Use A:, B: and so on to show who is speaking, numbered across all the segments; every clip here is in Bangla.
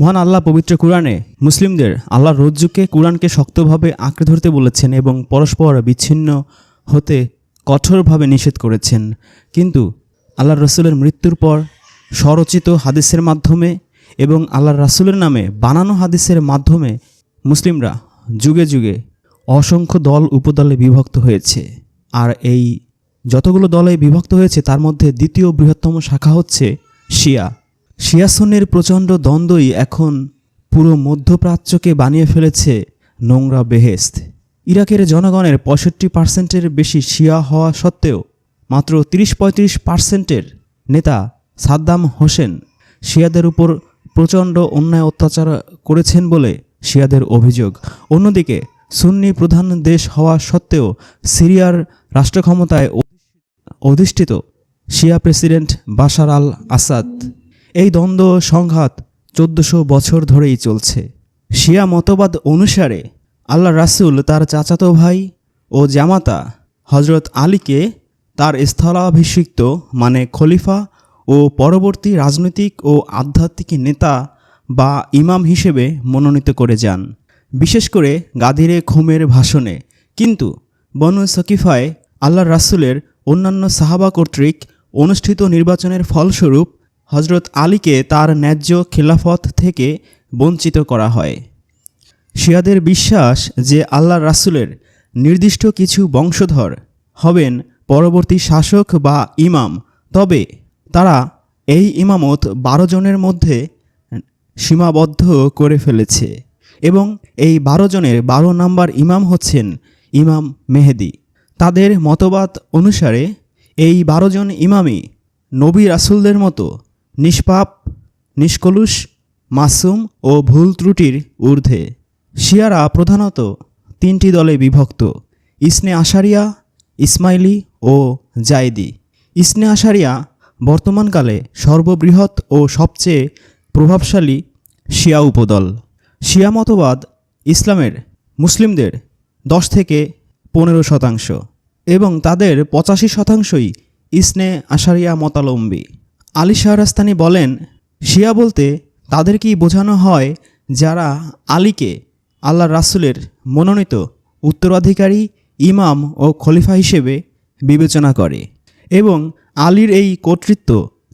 A: মহান আল্লাহ পবিত্র কোরআনে মুসলিমদের আল্লাহর রজ্জুকে কোরআনকে শক্তভাবে আঁকড়ে ধরতে বলেছেন এবং পরস্পর বিচ্ছিন্ন হতে কঠোরভাবে নিষেধ করেছেন। কিন্তু আল্লাহ রসুলের মৃত্যুর পর স্বরচিত হাদিসের মাধ্যমে এবং আল্লাহ রাসুলের নামে বানানো হাদিসের মাধ্যমে মুসলিমরা যুগে যুগে অসংখ্য দল উপদলে বিভক্ত হয়েছে। আর এই যতগুলো দলে বিভক্ত হয়েছে, তার মধ্যে দ্বিতীয় বৃহত্তম শাখা হচ্ছে শিয়া। শিয়া সুন্নির প্রচণ্ড দ্বন্দ্বই এখন পুরো মধ্যপ্রাচ্যকে বানিয়ে ফেলেছে নোংরা বেহেস্ত ইরাকের জনগণের পঁয়ষট্টি পার্সেন্টের বেশি শিয়া হওয়া সত্ত্বেও মাত্র তিরিশ পঁয়ত্রিশ পার্সেন্টের নেতা সাদ্দাম হোসেন শিয়াদের উপর প্রচণ্ড অন্যায় অত্যাচার করেছেন বলে শিয়াদের অভিযোগ। অন্যদিকে, সুন্নি প্রধান দেশ হওয়া সত্ত্বেও সিরিয়ার রাষ্ট্রক্ষমতায় অধিষ্ঠিত শিয়া প্রেসিডেন্ট বাশার আল আসাদ এই দ্বন্দ্ব সংঘাত চোদ্দশো বছর ধরেই চলছে। শিয়া মতবাদ অনুসারে আল্লাহ রাসূল তার চাচাতো ভাই ও জামাতা হজরত আলীকে তার স্থলাভিষিক্ত মানে খলিফা ও পরবর্তী রাজনৈতিক ও আধ্যাত্মিক নেতা বা ইমাম হিসেবে মনোনীত করে যান, বিশেষ করে গাদিরে খুমের ভাষণে। কিন্তু বনু সকিফায় আল্লাহ রাসূলের অন্যান্য সাহাবা কর্তৃক অনুষ্ঠিত নির্বাচনের ফলস্বরূপ হজরত আলীকে তার ন্যায্য খেলাফত থেকে বঞ্চিত করা হয়। শিয়াদের বিশ্বাস যে আল্লাহ রাসুলের নির্দিষ্ট কিছু বংশধর হবেন পরবর্তী শাসক বা ইমাম, তবে তারা এই ইমামত বারো জনের মধ্যে সীমাবদ্ধ করে ফেলেছে এবং এই বারো জনের বারো নাম্বার ইমাম হচ্ছেন ইমাম মেহেদি। তাদের মতবাদ অনুসারে এই বারো জন ইমামই নবী রাসুলদের মতো নিষ্পাপ, নিষ্কলুষ, মাসুম ও ভুল ত্রুটির ঊর্ধ্বে। শিয়ারা প্রধানত তিনটি দলে বিভক্ত, ইসনে আশারিয়া, ইসমাইলি ও জায়দি। ইসনে আশারিয়া বর্তমানকালে সর্ববৃহৎ ও সবচেয়ে প্রভাবশালী শিয়া উপদল। শিয়া মতবাদ ইসলামের মুসলিমদের দশ থেকে পনেরো শতাংশ এবং তাদের পঁচাশি শতাংশই ইসনে আশারিয়া মতালম্বী। আলী শাহরাস্তানি বলেন, শিয়া বলতে তাদেরকেই বোঝানো হয় যারা আলীকে, আল্লাহ রাসূলের মনোনীত উত্তরাধিকারী, ইমাম ও খলিফা হিসেবে বিবেচনা করে এবং আলীর এই কর্তৃত্ব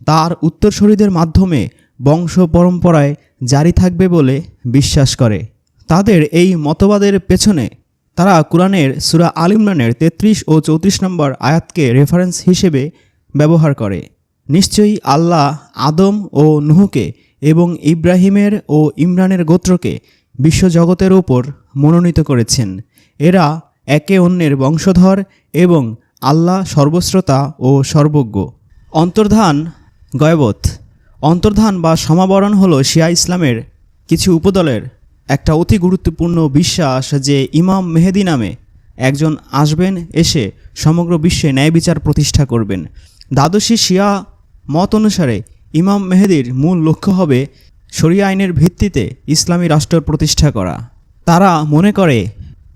A: তার উত্তরসূরিদের মাধ্যমে বংশ পরম্পরায় জারি থাকবে বলে বিশ্বাস করে। তাদের এই মতবাদের পেছনে তারা কোরআনের সুরা আল ইমরানের তেত্রিশ ও চৌত্রিশ নম্বর আয়াতকে রেফারেন্স হিসেবে ব্যবহার করে। নিশ্চয়ই আল্লাহ আদম ও নুহুকে এবং ইব্রাহিমের ও ইমরানের গোত্রকে বিশ্বজগতের ওপর মনোনীত করেছেন। এরা একে অন্যের বংশধর এবং আল্লাহ সর্বশ্রোতা ও সর্বজ্ঞ। অন্তর্ধান গয়বত। অন্তর্ধান বা সমাবরণ হলো শিয়া ইসলামের কিছু উপদলের একটা অতি গুরুত্বপূর্ণ বিশ্বাস যে ইমাম মেহেদি নামে একজন আসবেন, এসে সমগ্র বিশ্বে ন্যায় বিচার প্রতিষ্ঠা করবেন। দ্বাদশী শিয়া মত অনুসারে ইমাম মেহেদির মূল লক্ষ্য হবে শরিয়া আইনের ভিত্তিতে ইসলামী রাষ্ট্র প্রতিষ্ঠা করা। তারা মনে করে,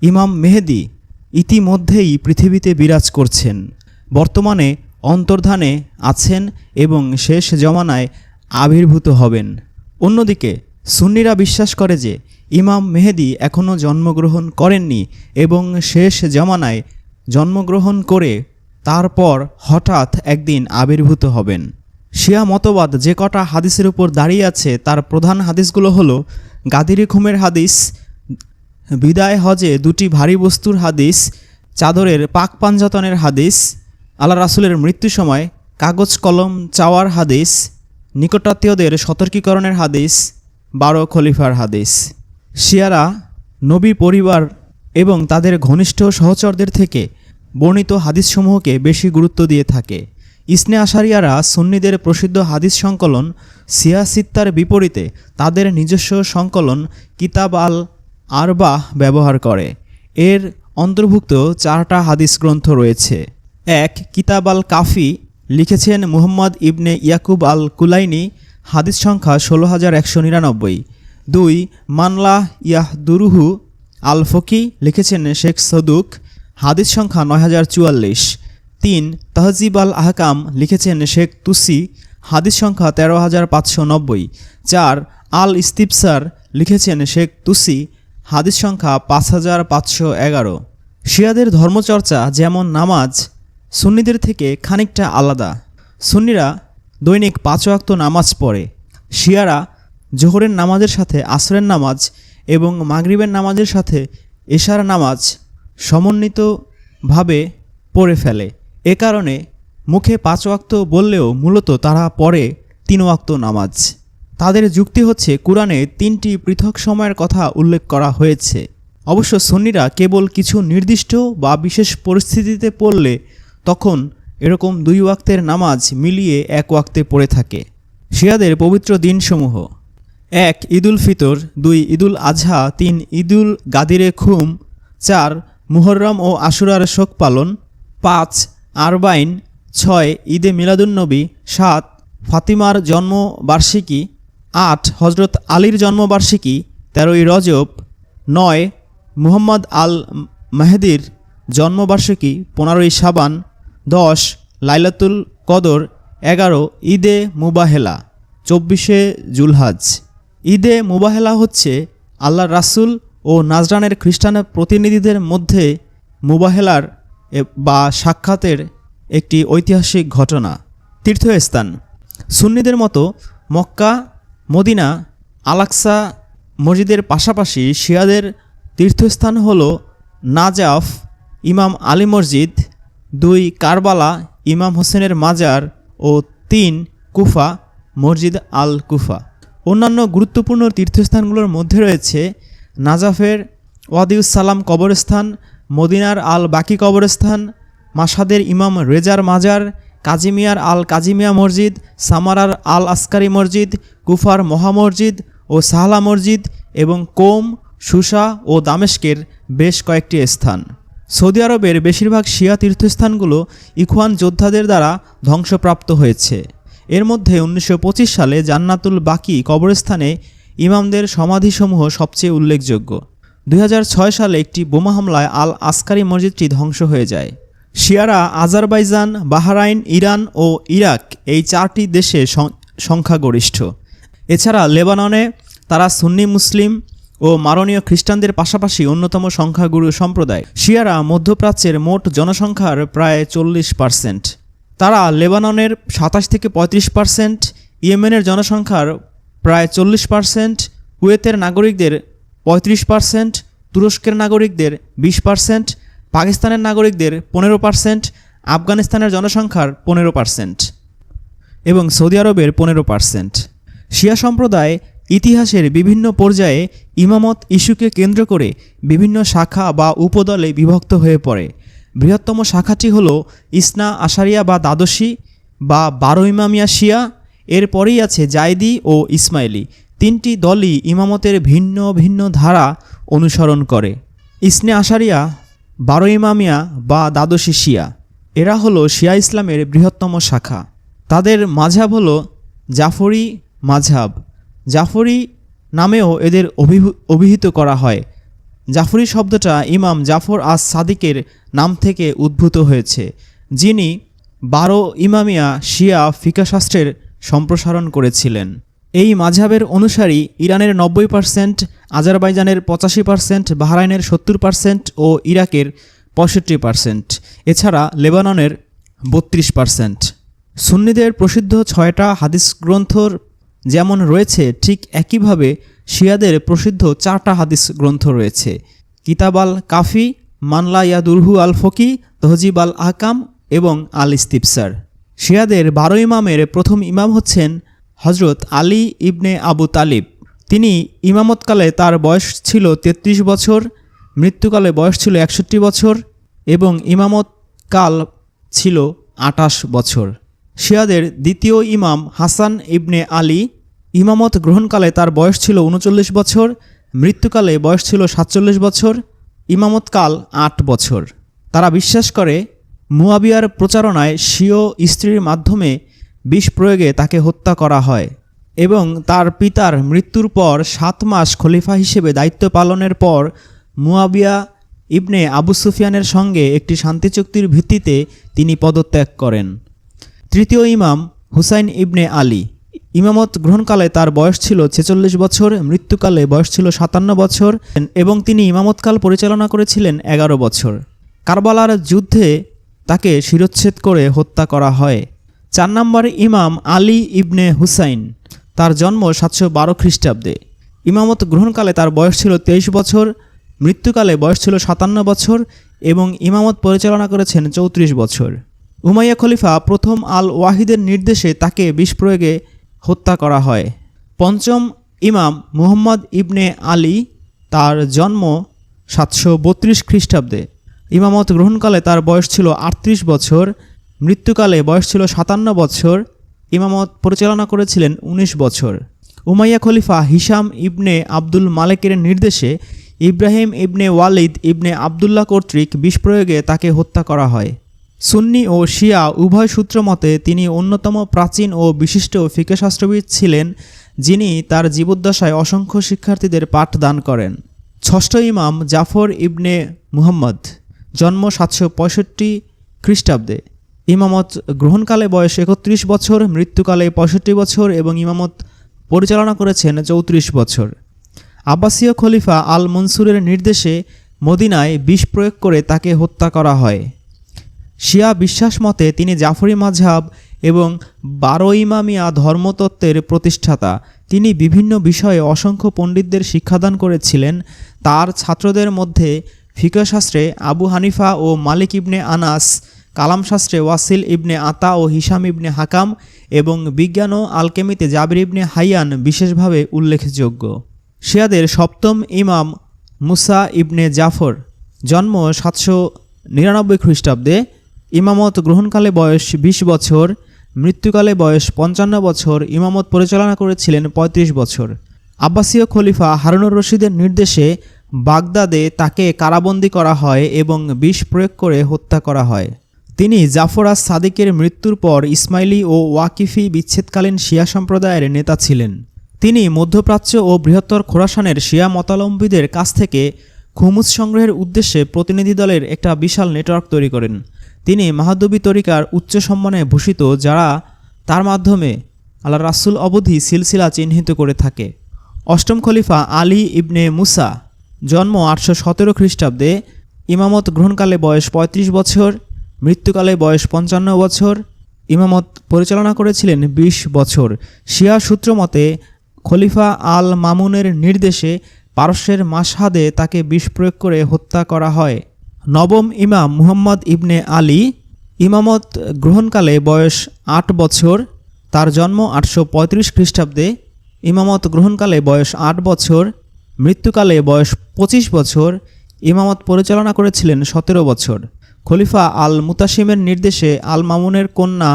A: ইমাম মেহেদি ইতিমধ্যেই পৃথিবীতে বিরাজ করছেন। বর্তমানে অন্তর্ধানে আছেন এবং শেষ জমানায় আবির্ভূত হবেন। অন্যদিকে, সুন্নিরা বিশ্বাস করে যে ইমাম মেহেদি এখনও জন্মগ্রহণ করেননি এবং শেষ জমানায় জন্মগ্রহণ করে তারপর হঠাৎ একদিন আবির্ভূত হবেন। শিয়া মতবাদ যে কটা হাদিসের উপর দাঁড়িয়ে আছে, তার প্রধান হাদিসগুলো হলো গাদিরি খুমের হাদিস, বিদায় হজে দুটি ভারী বস্তুর হাদিস, চাদরের পাক পাঞ্জাতনের হাদিস, আল্লাহ রাসুলের মৃত্যু সময়, কাগজ কলম চাওয়ার হাদিস, নিকটাত্মীয়দের সতর্কীকরণের হাদিস, বারো খলিফার হাদিস। শিয়ারা নবী পরিবার এবং তাদের ঘনিষ্ঠ সহচরদের থেকে বর্ণিত হাদিসসমূহকে বেশি গুরুত্ব দিয়ে থাকে। ইসনে আশারিয়ারা সুন্নিদের প্রসিদ্ধ হাদিস সংকলন সিয়াসিত্তার বিপরীতে তাদের নিজস্ব সংকলন কিতাব আল আরবাহ ব্যবহার করে। এর অন্তর্ভুক্ত চারটা হাদিস গ্রন্থ রয়েছে। এক, কিতাব আল কাফি, লিখেছেন মুহম্মদ ইবনে ইয়াকুব আল কুলাইনি, হাদিস সংখ্যা ষোলো হাজার একশো নিরানব্বই। দুই, মানলা ইয়াহ দুরুহু আল ফকি, লিখেছেন শেখ সদুক, হাদিস সংখ্যা নয় হাজার চুয়াল্লিশ। তিন তহজিব আল আহকাম লিখেছেন শেখ তুসি, হাদিস সংখ্যা তেরো হাজার পাঁচশো নব্বই। চার, আল ইস্তিবসার লিখেছেন শেখ তুসি, হাদিস সংখ্যা পাঁচ হাজার পাঁচশো এগারো। শিয়াদের ধর্মচর্চা যেমন নামাজ, সুন্নিদের থেকে খানিকটা আলাদা। সুন্নিরা দৈনিক পাঁচ ওয়াক্ত নামাজ পড়ে। শিয়ারা জোহরের নামাজের সাথে আসরের নামাজ এবং মাগরিবের নামাজের সাথে এশার নামাজ সমন্বিতভাবে পড়ে ফেলে। এ কারণে মুখে পাঁচ ওয়াক্ত বললেও মূলত তারা পড়ে তিন ওয়াক্ত নামাজ। তাদের যুক্তি হচ্ছে, কোরআনে তিনটি পৃথক সময়ের কথা উল্লেখ করা হয়েছে। অবশ্য সুন্নিরা কেবল কিছু নির্দিষ্ট বা বিশেষ পরিস্থিতিতে পড়লে তখন এরকম দুই ওয়াক্তের নামাজ মিলিয়ে এক ওয়াক্তে পড়ে থাকে। শিয়াদের পবিত্র দিনসমূহ। এক, ঈদুল ফিতর, দুই, ঈদুল আজহা তিন, ঈদুল গাদিরে খুম, চার, মুহররম ও আশুরার শোক পালন, পাঁচ আরবাইন ছয় ঈদে মিলাদুন্নবী, সাত ফাতিমার জন্মবার্ষিকী, আট হজরত আলীর জন্মবার্ষিকী, তেরোই রজব, নয় মুহাম্মদ আল মেহেদির জন্মবার্ষিকী, পনেরোই সাবান দশ লাইলাতুল কদর, এগারো ঈদে মুবাহেলা, চব্বিশে জুলহাজ। ঈদে মুবাহেলা হচ্ছে আল্লাহ রাসুল ও নাজরানের খ্রিস্টান প্রতিনিধিদের মধ্যে মুবাহেলার বা সাক্ষাতের একটি ঐতিহাসিক ঘটনা, তীর্থস্থান। সুন্নিদের মতো মক্কা, মদিনা আলাক্সা মসজিদের পাশাপাশি শিয়াদের তীর্থস্থান হল নাজাফ ইমাম আলী মসজিদ, দুই কারবালা ইমাম হোসেনের মাজার ও তিন কুফা মসজিদ আল কুফা অন্যান্য গুরুত্বপূর্ণ তীর্থস্থানগুলোর মধ্যে রয়েছে নাজাফের ওয়াদিউস সালাম কবরস্থান মদিনার আল বাকি কবরস্থান, মাসাদের ইমাম রেজার মাজার কাজিমিয়ার আল কাজিমিয়া মসজিদ, সামারার আল আসকারি মসজিদ, কুফার মহা মসজিদ ও সাহলা মসজিদ এবং কোম, সুসা ও দামেস্কের বেশ কয়েকটি স্থান। সৌদি আরবের বেশিরভাগ শিয়া তীর্থস্থানগুলো ইখওয়ান যোদ্ধাদের দ্বারা ধ্বংসপ্রাপ্ত হয়েছে। এর মধ্যে উনিশশো পঁচিশ সালে জান্নাতুল বাকি কবরস্থানে ইমামদের সমাধিসমূহ সবচেয়ে উল্লেখযোগ্য। দুই হাজার ছয় সালে একটি বোমা হামলায় আল আসকারি মসজিদটি ধ্বংস হয়ে যায়। শিয়ারা আজারবাইজান, বাহরাইন, ইরান ও ইরাক এই চারটি দেশে সংখ্যাগরিষ্ঠ। এছাড়া লেবাননে তারা সুন্নি, মুসলিম ও মারণীয় খ্রিস্টানদের পাশাপাশি অন্যতম সংখ্যাগুরু সম্প্রদায়। শিয়ারা মধ্যপ্রাচ্যের মোট জনসংখ্যার প্রায় চল্লিশ পার্সেন্ট। তারা লেবাননের সাতাশ থেকে পঁয়ত্রিশ পার্সেন্ট, ইয়েমেনের জনসংখ্যার প্রায় চল্লিশ পার্সেন্ট, কুয়েতের নাগরিকদের পঁয়ত্রিশ পার্সেন্ট তুরস্কের নাগরিকদের বিশ পার্সেন্ট পাকিস্তানের নাগরিকদের পনেরো পার্সেন্ট আফগানিস্তানের জনসংখ্যার পনেরো পার্সেন্ট এবং সৌদি আরবের পনেরো পার্সেন্ট শিয়া সম্প্রদায় ইতিহাসের বিভিন্ন পর্যায়ে ইমামত ইস্যুকে কেন্দ্র করে বিভিন্ন শাখা বা উপদলে বিভক্ত হয়ে পড়ে। বৃহত্তম শাখাটি হল ইসনা আশারিয়া বা দ্বাদশী বা বারো ইমামিয়া শিয়া, এরপরেই আছে জায়দি ও ইসমাইলি। তিনটি দলই ইমামতের ভিন্ন ভিন্ন ধারা অনুসরণ করে। ইসনে আশারিয়া, বারো ইমামিয়া বা দ্বাদশী শিয়া। এরা হলো শিয়া ইসলামের বৃহত্তম শাখা। তাদের মাঝহাব হলো জাফরি মাঝহাব। জাফরি নামেও এদের অভিহিত করা হয়। জাফরি শব্দটা ইমাম জাফর আস সাদিকের নাম থেকে উদ্ভূত হয়েছে, যিনি বারো ইমামিয়া শিয়া ফিকাশাস্ত্রের সম্প্রসারণ করেছিলেন। এই মাঝহাবের অনুসারী ইরানের নব্বই পার্সেন্ট আজারবাইজানের পঁচাশি পার্সেন্ট বাহরাইনের সত্তর পার্সেন্ট ও ইরাকের পঁয়ষট্টি পার্সেন্ট এছাড়া লেবাননের বত্রিশ পার্সেন্ট সুন্নিদের প্রসিদ্ধ ছয়টা হাদিস গ্রন্থর যেমন রয়েছে, ঠিক একইভাবে শিয়াদের প্রসিদ্ধ চারটা হাদিস গ্রন্থ রয়েছে। কিতাব আল কাফি, মানলা ইয়াদুরহু আল ফকি, তহজিব আল আহকাম এবং আল ইস্তিফসার শিয়াদের বারো ইমামের প্রথম ইমাম হচ্ছেন হজরত আলী ইবনে আবু তালিব। তিনি ইমামতকালে তার বয়স ছিল ৩৩ বছর, মৃত্যুকালে বয়স ছিল একষট্টি বছর এবং ইমামত কাল ছিল আটাশ বছর। শিয়াদের দ্বিতীয় ইমাম হাসান ইবনে আলী ইমামত গ্রহণকালে তার বয়স ছিল উনচল্লিশ বছর, মৃত্যুকালে বয়স ছিল সাতচল্লিশ বছর, ইমামতকাল আট বছর। তারা বিশ্বাস করে, মুয়াবিয়ার প্রচারণায় স্বীয় স্ত্রীর মাধ্যমে বিষ প্রয়োগে তাকে হত্যা করা হয় এবং তার পিতার মৃত্যুর পর সাত মাস খলিফা হিসেবে দায়িত্ব পালনের পর মুয়াবিয়া ইবনে আবু সুফিয়ানের সঙ্গে একটি শান্তি চুক্তির ভিত্তিতে তিনি পদত্যাগ করেন। তৃতীয় ইমাম হুসাইন ইবনে আলী। ইমামত গ্রহণকালে তার বয়স ছিল ছেচল্লিশ বছর, মৃত্যুকালে বয়স ছিল সাতান্ন বছর এবং তিনি ইমামতকাল পরিচালনা করেছিলেন এগারো বছর। কারবালার যুদ্ধে তাকে শিরচ্ছেদ করে হত্যা করা হয়। চার নম্বর ইমাম আলী ইবনে হুসাইন। তার জন্ম সাতশো বারো খ্রিস্টাব্দে। ইমামত গ্রহণকালে তার বয়স ছিল তেইশ বছর, মৃত্যুকালে বয়স ছিল সাতান্ন বছর এবং ইমামত পরিচালনা করেছেন চৌত্রিশ বছর। উমাইয়া খলিফা প্রথম আল ওয়াহিদের নির্দেশে তাকে বিষ প্রয়োগে হত্যা করা হয়। পঞ্চম ইমাম মুহম্মদ ইবনে আলী তার জন্ম সাতশো বত্রিশ খ্রিস্টাব্দে। ইমামত গ্রহণকালে তার বয়স ছিল আটত্রিশ বছর মৃত্যুকালে বয়স ছিল সাতান্ন বছর। ইমামত পরিচালনা করেছিলেন ১৯ বছর। উমাইয়া খলিফা হিসাম ইবনে আব্দুল মালেকের নির্দেশে ইব্রাহিম ইবনে ওয়ালিদ ইবনে আবদুল্লাহ কর্তৃক বিষ প্রয়োগে তাকে হত্যা করা হয়। সুন্নি ও শিয়া উভয় সূত্র মতে তিনি অন্যতম প্রাচীন ও বিশিষ্ট ফিকেশাস্ত্রবিদ ছিলেন, যিনি তার জীবদ্দশায় অসংখ্য শিক্ষার্থীদের পাঠ দান করেন। ষষ্ঠ ইমাম জাফর ইবনে মুহাম্মদ, জন্ম সাতশো পঁয়ষট্টি খ্রিস্টাব্দে। ইমামত গ্রহণকালে বয়স একত্রিশ বছর, মৃত্যুকালে পঁয়ষট্টি বছর এবং ইমামত পরিচালনা করেছেন চৌত্রিশ বছর। আব্বাসীয় খলিফা আল মনসুরের নির্দেশে মদিনায় বিষ প্রয়োগ করে তাকে হত্যা করা হয়। শিয়া বিশ্বাস মতে তিনি জাফরি মাঝহাব এবং বারো ইমামিয়া ধর্মতত্ত্বের প্রতিষ্ঠাতা। তিনি বিভিন্ন বিষয়ে অসংখ্য পণ্ডিতদের শিক্ষাদান করেছিলেন। তার ছাত্রদের মধ্যে ফিকশাস্ত্রে আবু হানিফা ও মালিক ইবনে আনাস কালামশাস্ত্রে ওয়াসিল ইবনে আতা ও হিসাম ইবনে হাকাম এবং বিজ্ঞান ও আলকেমিতে জাবির ইবনে হাইয়ান বিশেষভাবে উল্লেখযোগ্য। শিয়াদের সপ্তম ইমাম মুসা ইবনে জাফর জন্ম সাতশো নিরানব্বই খ্রিস্টাব্দে। ইমামত গ্রহণকালে বয়স ২০ বছর, মৃত্যুকালে বয়স পঞ্চান্ন বছর, ইমামত পরিচালনা করেছিলেন ৩৫ বছর। আব্বাসীয় খলিফা হারুনুর রশিদের নির্দেশে বাগদাদে তাকে কারাবন্দী করা হয় এবং বিষ প্রয়োগ করে হত্যা করা হয়। তিনি জাফরাজ সাদিকের মৃত্যুর পর ইসমাইলি ও ওয়াকিফি বিচ্ছেদকালীন শিয়া সম্প্রদায়ের নেতা ছিলেন। তিনি মধ্যপ্রাচ্য ও বৃহত্তর খোরাসানের শিয়া মতালম্বীদের কাছ থেকে খুমুজ সংগ্রহের উদ্দেশ্যে প্রতিনিধি দলের একটা বিশাল নেটওয়ার্ক তৈরি করেন। তিনি মাহাদবী তরিকার উচ্চ সম্মানে ভূষিত, যারা তার মাধ্যমে আল্লাহ রাসুল অবধি সিলসিলা চিহ্নিত করে থাকে। অষ্টম খলিফা আলী ইবনে মুসা, জন্ম আটশো সতেরো খ্রিস্টাব্দে, ইমামত গ্রহণকালে বয়স ৩৫ বছর। মৃত্যুকালে বয়স পঞ্চান্ন বছর। ইমামত পরিচালনা করেছিলেন ২০ বছর। শিয়া সূত্র মতে, খলিফা আল মামুনের নির্দেশে পারস্যের মাসহাদে তাকে বিষ প্রয়োগ করে হত্যা করা হয়। নবম ইমাম মুহাম্মদ ইবনে আলী ইমামত গ্রহণকালে বয়স আট বছর, তার জন্ম আটশো পঁয়ত্রিশ খ্রিস্টাব্দে। ইমামত গ্রহণকালে বয়স আট বছর, মৃত্যুকালে বয়স পঁচিশ বছর। ইমামত পরিচালনা করেছিলেন সতেরো বছর। খলিফা আল মুতাসিমের নির্দেশে আল মামুনের কন্যা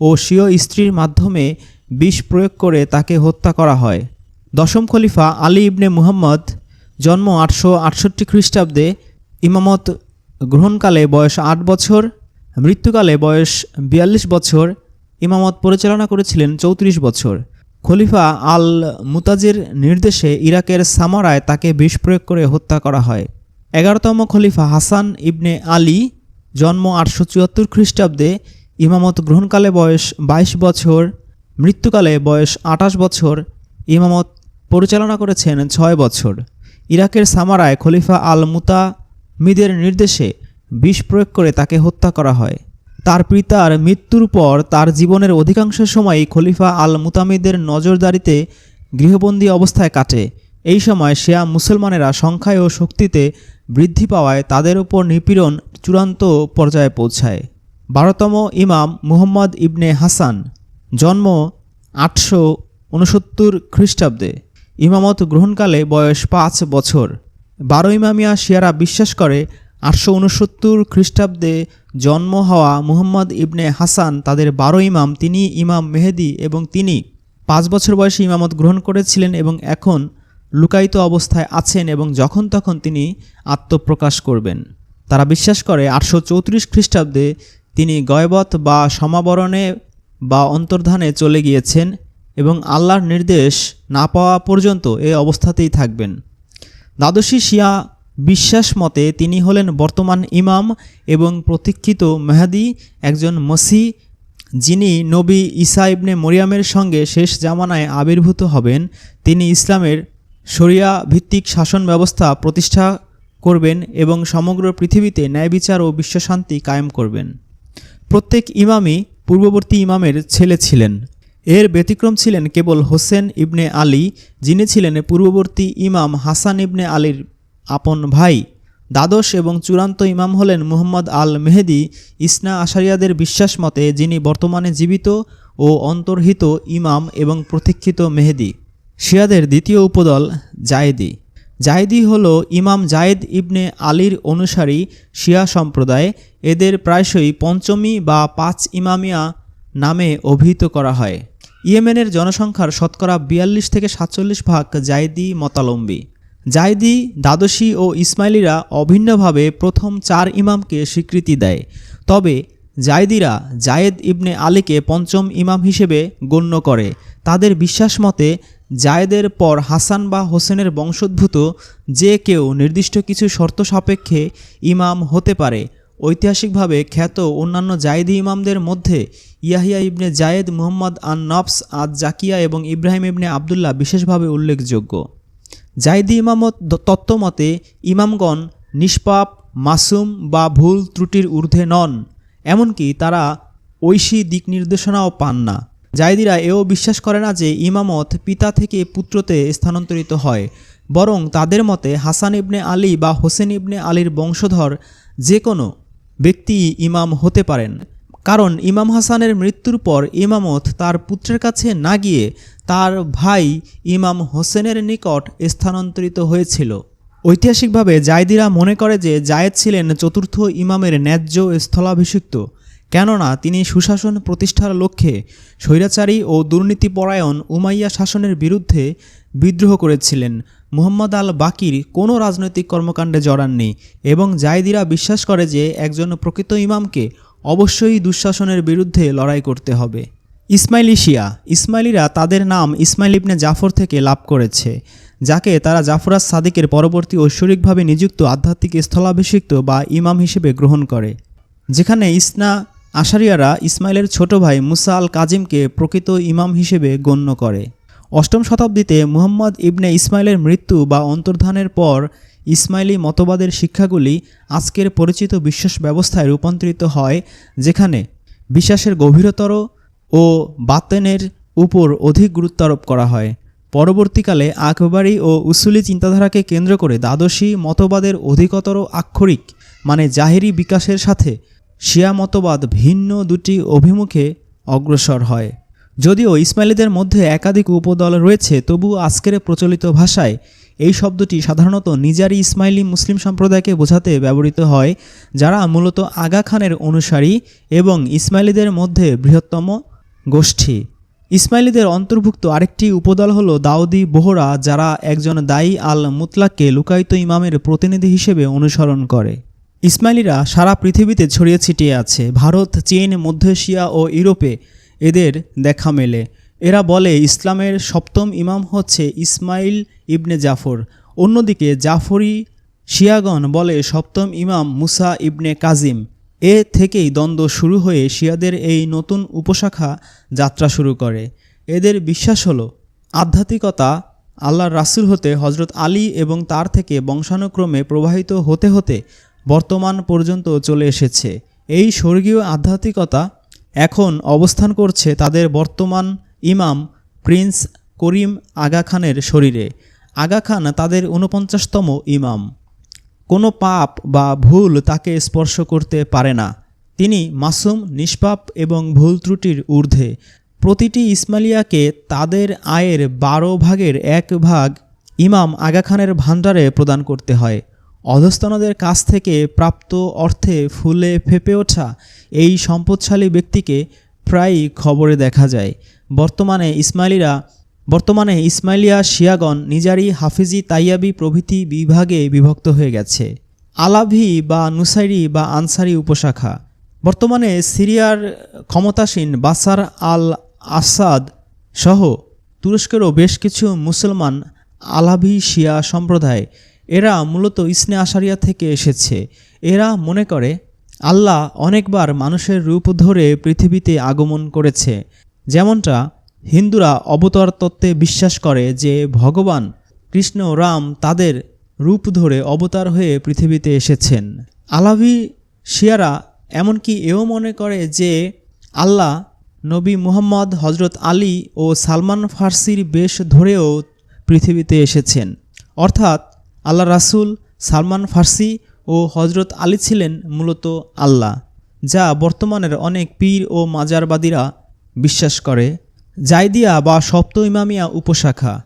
A: ও স্বীয় স্ত্রীর মাধ্যমে বিষ প্রয়োগ করে তাকে হত্যা করা হয়। দশম খলিফা আলী ইবনে মুহাম্মদ জন্ম আটশো আটষট্টি খ্রিস্টাব্দে ইমামত গ্রহণকালে বয়স আট বছর, মৃত্যুকালে বয়স বিয়াল্লিশ বছর, ইমামত পরিচালনা করেছিলেন চৌত্রিশ বছর। খলিফা আল মুতাজির নির্দেশে ইরাকের সামারায় তাকে বিষ প্রয়োগ করে হত্যা করা হয়। এগারোতম খলিফা হাসান ইবনে আলী জন্ম আটশো চুয়াত্তর খ্রিস্টাব্দে ইমামত গ্রহণকালে বয়স ২২ বছর, মৃত্যুকালে বয়স আঠাশ বছর, ইমামত পরিচালনা করেছেন ছয় বছর। ইরাকের সামারায় খলিফা আল মুতা মিদের নির্দেশে বিষ প্রয়োগ করে তাকে হত্যা করা হয়। তার পিতার মৃত্যুর পর তার জীবনের অধিকাংশ সময়ই খলিফা আল মুতামিদের নজরদারিতে গৃহবন্দী অবস্থায় কাটে। এই সময় শিয়া মুসলমানেরা সংখ্যায় ও শক্তিতে বৃদ্ধি পাওয়ায় তাদের উপর নিপীড়ন চূড়ান্ত পর্যায়ে পৌঁছায়। বারোতম ইমাম মুহম্মদ ইবনে হাসান, জন্ম আটশো উনসত্তর খ্রিস্টাব্দে, ইমামত গ্রহণকালে বয়স পাঁচ বছর। বারো ইমামিয়া শিয়ারা বিশ্বাস করে, আটশো উনসত্তর খ্রিস্টাব্দে জন্ম হওয়া মুহম্মদ ইবনে হাসান তাদের বারো ইমাম, তিনি ইমাম মেহেদি এবং তিনি পাঁচ বছর বয়সে ইমামত গ্রহণ করেছিলেন এবং এখন লুকায়িত অবস্থায় আছেন এবং যখন তখন তিনি আত্মপ্রকাশ করবেন। তারা বিশ্বাস করে আটশো চৌত্রিশ খ্রিস্টাব্দে তিনি গয়বত বা সমাবরণে বা অন্তর্ধানে চলে গিয়েছেন এবং আল্লাহর নির্দেশ না পাওয়া পর্যন্ত এ অবস্থাতেই থাকবেন। দ্বাদশী শিয়া বিশ্বাস মতে তিনি হলেন বর্তমান ইমাম এবং প্রতীক্ষিত মেহাদি একজন মসি
B: যিনি নবী ঈসা ইবনে মরিয়ামের সঙ্গে শেষ জামানায় আবির্ভূত হবেন। তিনি ইসলামের শরিয়া ভিত্তিক শাসন ব্যবস্থা প্রতিষ্ঠা করবেন এবং সমগ্র পৃথিবীতে ন্যায় বিচার ও বিশ্বশান্তি কায়েম করবেন। প্রত্যেক ইমামই পূর্ববর্তী ইমামের ছেলে ছিলেন। এর ব্যতিক্রম ছিলেন কেবল হোসেন ইবনে আলী, যিনি ছিলেন পূর্ববর্তী ইমাম হাসান ইবনে আলীর আপন ভাই। দ্বাদশ এবং চূড়ান্ত ইমাম হলেন মুহম্মদ আল মেহেদি ইসনা আশারিয়াদের বিশ্বাস মতে যিনি বর্তমানে জীবিত ও অন্তর্হিত ইমাম এবং প্রতীক্ষিত মেহেদি। শিয়াদের দ্বিতীয় উপদল জায়েদি। জায়েদি হল ইমাম জায়েদ ইবনে আলীর অনুসারী শিয়া সম্প্রদায়। এদের প্রায়শই পঞ্চমী বা পাঁচ ইমামিয়া নামে অভিহিত করা হয়। ইয়েমেনের জনসংখ্যার শতকরা বিয়াল্লিশ থেকে সাতচল্লিশ ভাগ জায়দি মতালম্বী। জায়দি, দ্বাদশী ও ইসমাইলিরা অভিন্নভাবে প্রথম চার ইমামকে স্বীকৃতি দেয়। তবে জায়দিরা জায়েদ ইবনে আলীকে পঞ্চম ইমাম হিসেবে গণ্য করে। তাদের বিশ্বাস মতে জায়েদের পর হাসান বা হোসেনের বংশোদ্ভূত যে কেউ নির্দিষ্ট কিছু শর্ত সাপেক্ষে ইমাম হতে পারে। ঐতিহাসিকভাবে খ্যাত অন্যান্য জায়েদি ইমামদের মধ্যে ইয়াহিয়া ইবনে জায়েদ, মুহম্মদ আন নফস আদ জাকিয়া এবং ইব্রাহিম ইবনে আবদুল্লাহ বিশেষভাবে উল্লেখযোগ্য। জায়দি ইমামত তত্ত্বমতে ইমামগণ নিষ্পাপ, মাসুম বা ভুল ত্রুটির ঊর্ধ্বে নন, এমনকি তারা ঐশী দিক নির্দেশনাও পান না। জায়দিরা এও বিশ্বাস করে না যে ইমামত পিতা থেকে পুত্রতে স্থানান্তরিত হয়, বরং তাদের মতে হাসান ইবনে আলী বা হোসেন ইবনে আলীর বংশধর যে কোনো ব্যক্তি ইমাম হতে পারেন। কারণ ইমাম হাসানের মৃত্যুর পর ইমামত তার পুত্রের কাছে না গিয়ে তার ভাই ইমাম হোসেনের নিকট স্থানান্তরিত হয়েছিল। ঐতিহাসিকভাবে জায়দিরা মনে করে যে জায়েদ ছিলেন চতুর্থ ইমামের ন্যায্য স্থলাভিষিক্ত। কেননা তিনি সুশাসন প্রতিষ্ঠার লক্ষ্যে স্বৈরাচারী ও দুর্নীতিপরায়ণ উমাইয়া শাসনের বিরুদ্ধে বিদ্রোহ করেছিলেন। মুহাম্মদ আল বাকির কোনো রাজনৈতিক কর্মকাণ্ডে জড়াননি এবং জায়দিরা বিশ্বাস করে যে একজন প্রকৃত ইমামকে অবশ্যই দুঃশাসনের বিরুদ্ধে লড়াই করতে হবে। ইসমাইলি শিয়া, ইসমাইলিরা তাদের নাম ইসমাইল ইবনে জাফর থেকে লাভ করেছে, যাকে তারা জাফরাজ সাদিকের পরবর্তী ঐশ্বরিকভাবে নিযুক্ত আধ্যাত্মিক স্থলাভিষিক্ত বা ইমাম হিসেবে গ্রহণ করে। যেখানে ইসনা আশারিয়ারা ইসমাইলের ছোট ভাই মুসা আল কাজিমকে প্রকৃত ইমাম হিসেবে গণ্য করে। অষ্টম শতাব্দীতে মুহাম্মদ ইবনে ইসমাইলের মৃত্যু বা অন্তর্ধানের পর ইসমাইলি মতবাদের শিক্ষাগুলি আজকের পরিচিত বিশ্বাস ব্যবস্থায় রূপান্তরিত হয়, যেখানে বিশ্বাসের গভীরতর ও বাতেনের উপর অধিক গুরুত্ব আরোপ করা হয়। পরবর্তীকালে আকবরী ও উসুলি চিন্তাধারাকে কেন্দ্র করে দ্বাদশী মতবাদের অধিকতর আক্ষরিক মানে জাহেরি বিকাশের সাথে শিয়া মতবাদ ভিন্ন দুটি অভিমুখে অগ্রসর হয়। যদিও ইসমাইলিদের মধ্যে একাধিক উপদল রয়েছে তবু আজকের প্রচলিত ভাষায় এই শব্দটি সাধারণত নিজারি ইসমাইলি মুসলিম সম্প্রদায়কে বোঝাতে ব্যবহৃত হয়, যারা মূলত আগা খানের অনুসারী এবং ইসমাইলিদের মধ্যে বৃহত্তম গোষ্ঠী। ইসমাইলিদের অন্তর্ভুক্ত আরেকটি উপদল হলো দাউদি বোহরা, যারা একজন দায়ী আল মুতলাককে লুকায়িত ইমামের প্রতিনিধি হিসেবে অনুসরণ করে। ইসমাইলিরা সারা পৃথিবীতে ছড়িয়ে ছিটিয়ে আছে। ভারত, চীন, মধ্য এশিয়া ও ইউরোপে এদের দেখা মেলে। এরা বলে, ইসলামের সপ্তম ইমাম হচ্ছে ইসমাইল ইবনে জাফর। অন্যদিকে জাফরি শিয়াগণ বলে, সপ্তম ইমাম মুসা ইবনে কাজিম। এ থেকেই দ্বন্দ্ব শুরু হয়ে শিয়াদের এই নতুন উপশাখা যাত্রা শুরু করে। এদের বিশ্বাস হলো, আধ্যাত্মিকতা আল্লাহর রাসূল হতে হজরত আলী এবং তার থেকে বংশানুক্রমে প্রবাহিত হতে হতে বর্তমান পর্যন্ত চলে এসেছে। এই স্বর্গীয় আধ্যাত্মিকতা এখন অবস্থান করছে তাদের বর্তমান ইমাম প্রিন্স করিম আগা খানের শরীরে। আগা খান তাদের ঊনপঞ্চাশতম ইমাম। কোনো পাপ বা ভুল তাকে স্পর্শ করতে পারে না। তিনি মাসুম, নিষ্পাপ এবং ভুল ত্রুটির ঊর্ধ্বে। প্রতিটি ইসমালিয়াকে তাদের আয়ের বারো ভাগের এক ভাগ ইমাম আগা খানের ভাণ্ডারে প্রদান করতে হয়। অধস্তনদের কাছ থেকে প্রাপ্ত অর্থে ফুলে ফেপে ওঠা এই সম্পদশালী ব্যক্তিকে প্রায়ই খবরে দেখা যায়। বর্তমানে ইসমাইলিরা বর্তমানে ইসমাইলিয়া শিয়াগণ নিজারি হাফিজি তাইয়াবি প্রভৃতি বিভাগে বিভক্ত হয়ে গেছে। আলাভি বা নুসাইরি বা আনসারি উপশাখা। বর্তমানে সিরিয়ার ক্ষমতাসীন বাসার আল আসাদ সহ তুরস্কেরও বেশ কিছু মুসলমান আলাভি শিয়া সম্প্রদায় এরা মূলত ইসনে আশারিয়া থেকে এসেছে। এরা মনে করে, আল্লাহ অনেকবার মানুষের রূপ ধরে পৃথিবীতে আগমন করেছে। যেমনটা হিন্দুরা অবতার তত্ত্বে বিশ্বাস করে যে ভগবান কৃষ্ণ রাম তাদের রূপ ধরে অবতার হয়ে পৃথিবীতে এসেছেন। আলাভি শিয়ারা এমনকি এও মনে করে যে আল্লাহ নবী মুহাম্মদ হজরত আলী ও সালমান ফার্সির বেশ ধরেও পৃথিবীতে এসেছেন। অর্থাৎ আল্লাহ রাসূল সালমান ফার্সি ও হজরত আলী ছিলেন মূলত আল্লাহ, যা বর্তমানের অনেক পীর ও মাজারবাদীরা বিশ্বাস করে। জাইদিয়া বা সপ্ত ইমামিয়া উপশাখা।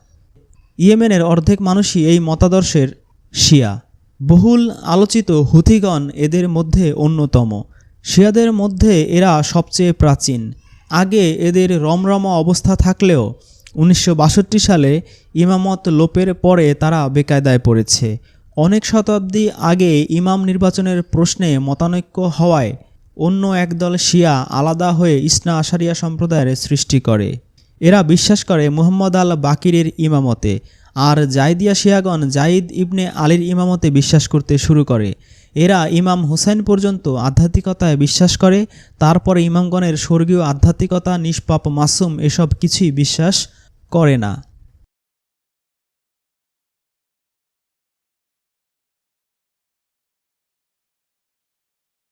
B: ইয়েমেনের অর্ধেক মানুষই এই মতাদর্শের শিয়া। বহুল আলোচিত হুথিগণ এদের মধ্যে অন্যতম। শিয়াদের মধ্যে এরা সবচেয়ে প্রাচীন। আগে এদের রমরমা অবস্থা থাকলেও উনিশশো বাষট্টি সালে ইমামত লোপের পরে তারা বেকায়দায় পড়েছে। অনেক শতাব্দী আগে ইমাম নির্বাচনের প্রশ্নে মতানৈক্য হওয়ায় অন্য একদল শিয়া আলাদা হয়ে ইসনা আশারিয়া সম্প্রদায়ের সৃষ্টি করে। এরা বিশ্বাস করে মুহাম্মদ আল বাকিরের ইমামতে আর জাইদিয়া শিয়াগণ জাইদ ইবনে আলীর ইমামতে বিশ্বাস করতে শুরু করে। এরা ইমাম হুসাইন পর্যন্ত আধ্যাত্মিকতায় বিশ্বাস করে, তারপরে ইমামগণের স্বর্গীয় আধ্যাত্মিকতা, নিষ্পাপ মাসুম এসব কিছুই বিশ্বাস করে না।